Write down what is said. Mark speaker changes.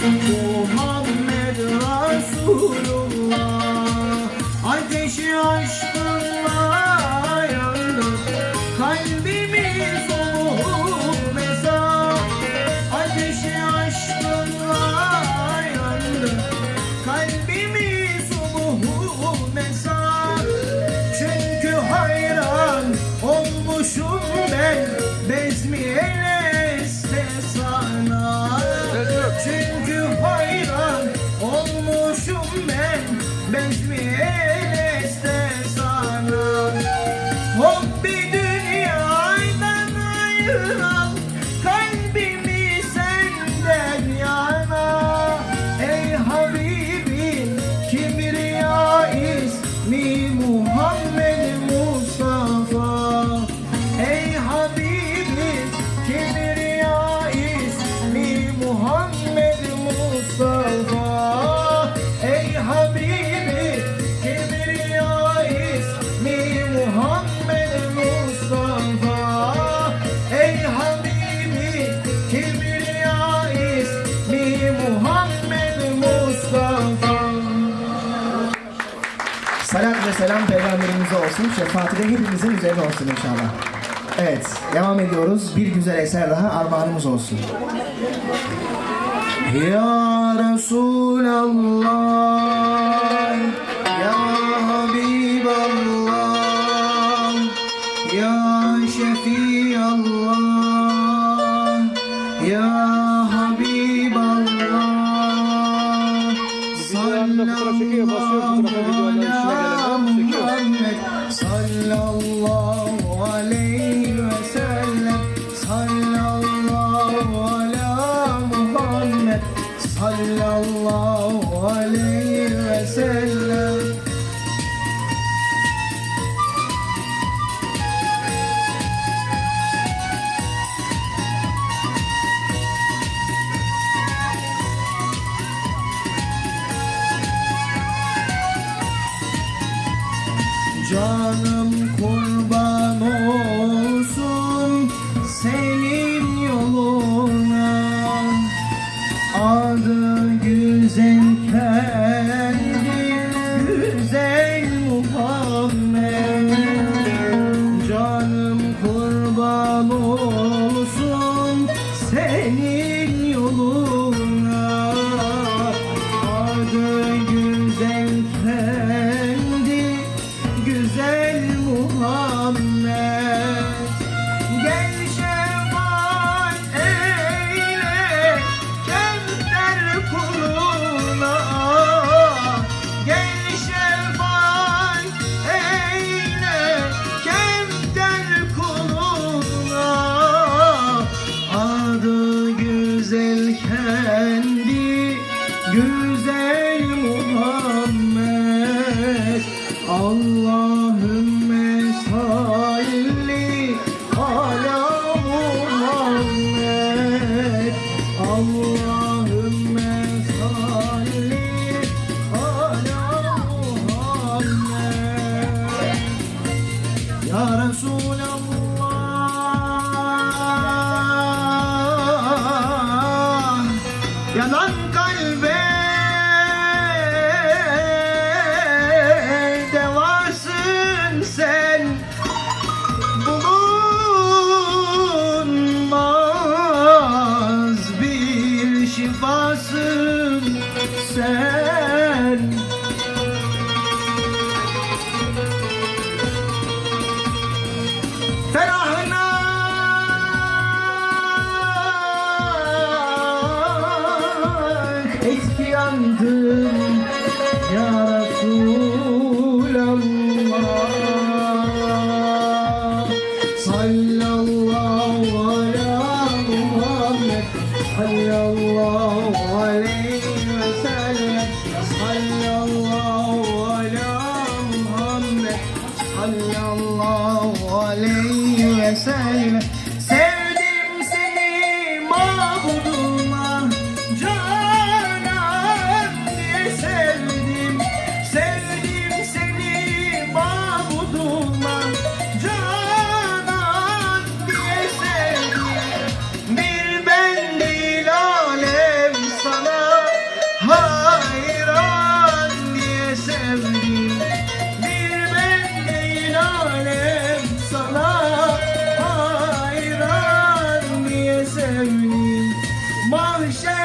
Speaker 1: Thank you. selam peygamberimize olsun. Şefaati de hepimizin üzerine olsun inşallah. Evet, devam ediyoruz. Bir güzel eser daha armağanımız olsun. Ya Resulallah Ya Habiballah Ya Şefiallah Ya Habiballah Sallallahu Sana güzel Muhammed.
Speaker 2: Allah'ım sen Ferahına. Eski yandım ya Resulallah Molly Shay.